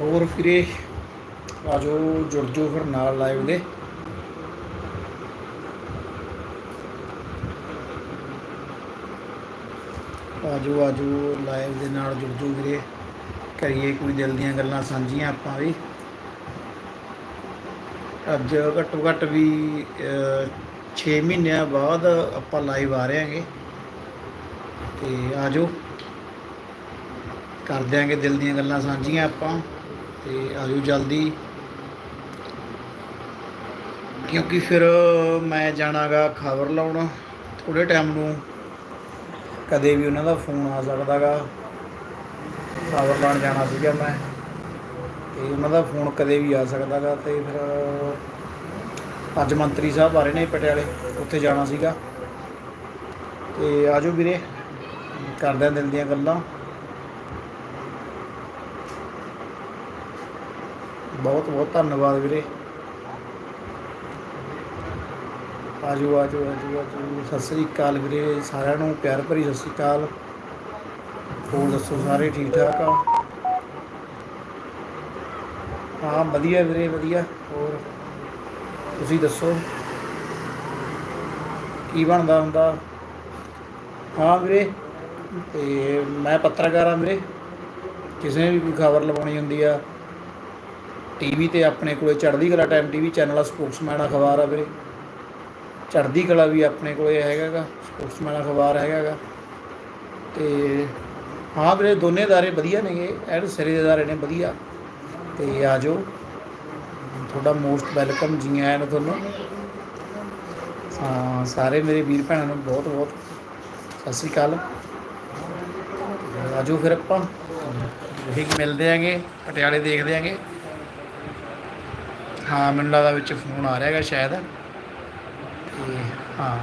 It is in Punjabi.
ਹੋਰ ਫਿਰੇ ਆਜੋ ਜੁੜ ਜੋ ਫਿਰ ਨਾਲ ਲਾਈਵ ਦੇ। ਆਜੋ ਆਜੋ ਲਾਈਵ ਦੇ ਨਾਲ ਜੁੜ ਜੋ ਵੀਰੇ। ਕਰੀਏ ਕੋਈ ਦਿਲ ਦੀਆਂ ਗੱਲਾਂ ਸਾਂਝੀਆਂ ਆਪਾਂ ਵੀ। ਅੱਜ ਘੱਟੋ ਘੱਟ ਵੀ 6 ਮਹੀਨਿਆਂ ਬਾਅਦ ਆਪਾਂ ਲਾਈਵ ਆ ਰਹੇ ਹਾਂਗੇ। ਤੇ ਆਜੋ, ਕਰ ਦਿਆਂਗੇ ਦਿਲ ਦੀਆਂ ਗੱਲਾਂ ਸਾਂਝੀਆਂ ਆਪਾਂ। ਤੇ ਆਜੋ ਜਲਦੀ। ਕਿਉਂਕਿ ਫਿਰ ਮੈਂ ਜਾਣਾਗਾ ਖਬਰ ਲਾਉਣ ਥੋੜੇ ਟਾਈਮ ਨੂੰ। ਕਦੇ ਵੀ ਉਹਨਾਂ ਦਾ ਫੋਨ ਆ ਸਕਦਾਗਾ। ਖਬਰ ਲਾਉਣ ਜਾਣਾ ਸੀਗਾ ਮੈਂ। ਤੇ ਉਹਨਾਂ ਦਾ ਫੋਨ ਕਦੇ ਵੀ ਆ ਸਕਦਾਗਾ ਤੇ ਫਿਰ ਅੱਜ ਮੰਤਰੀ ਸਾਹਿਬ ਆ ਰਹੇ ਨੇ ਪਟਿਆਲੇ, ਉੱਥੇ ਜਾਣਾ ਸੀਗਾ। ਤੇ ਆਜੋ ਵੀਰੇ, ਕਰਦੇ ਹਾਂ ਦਿਲ ਦੀਆਂ ਗੱਲਾਂ। ਬਹੁਤ ਬਹੁਤ ਧੰਨਵਾਦ ਵੀਰੇ। ਆਜੋ ਆਜੋ ਆਜੋ ਆਜੋ। ਸਤਿ ਸ੍ਰੀ ਅਕਾਲ ਵੀਰੇ, ਸਾਰਿਆਂ ਨੂੰ ਪਿਆਰ ਭਰੀ ਸਤਿ ਸ੍ਰੀ ਅਕਾਲ। ਹੋਰ ਦੱਸੋ, ਸਾਰੇ ਠੀਕ ਠਾਕ ਆ? ਹਾਂ, ਵਧੀਆ ਵੀਰੇ, ਵਧੀਆ। ਹੋਰ, ਤੁਸੀਂ ਦੱਸੋ? ਕੀ ਬਣਦਾ ਹੁੰਦਾ? ਹਾਂ ਵੀਰੇ, ਤੇ ਮੈਂ ਪੱਤਰਕਾਰ ਆ ਵੀਰੇ। ਕਿਸੇ ਨੇ ਵੀ ਕੋਈ ਖਬਰ ਲਵਾਉਣੀ ਹੁੰਦੀ ਆ ਟੀਵੀ ਤੇ ਆਪਣੇ ਕੋਲੇ Chardi Kala Time TV channel ਆ ਸਪੋਕਸਮੈਨ ਅਖਬਾਰ ਆ ਵੀਰੇ। ਚੜ੍ਹਦੀ ਕਲਾ ਵੀ ਆਪਣੇ ਕੋਲੇ ਹੈਗਾਗਾ ਸਪੋਕਸਮੈਨ ਅਖਬਾਰ ਹੈਗਾਗਾ। ਤੇ ਹਾਂ ਵੀਰੇ, ਦੋਨੇ ਦਾਰੇ ਵਧੀਆ ਨੇਗੇ ਐਡ ਸਿਰੇ ਦੇ ਦਾਰੇ ਨੇ ਵਧੀਆ। ਤੇ ਜਾਓ ਤੁਹਾਡਾ ਮੋਸਟ ਵੈਲਕਮ ਜੀ ਆਇਆਂ ਨੂੰ ਤੁਹਾਨੂੰ। ਹਾਂ, ਸਾਰੇ ਮੇਰੇ ਵੀਰ ਭੈਣਾਂ ਨੂੰ ਬਹੁਤ ਬਹੁਤ ਸਤਿ ਸ੍ਰੀ ਅਕਾਲ। ਆਜੋ ਫਿਰ ਆਪਾਂ। ਠੀਕ, ਮਿਲਦੇ ਆਂਗੇ, ਪਟਿਆਲੇ ਦੇਖਦੇ ਆਂਗੇ। ਹਾਂ ਮੈਨੂੰ ਲੱਗਦਾ ਵਿੱਚ ਫੋਨ ਆ ਰਿਹਾ ਹੈਗਾ ਸ਼ਾਇਦ ਤੇ ਹਾਂ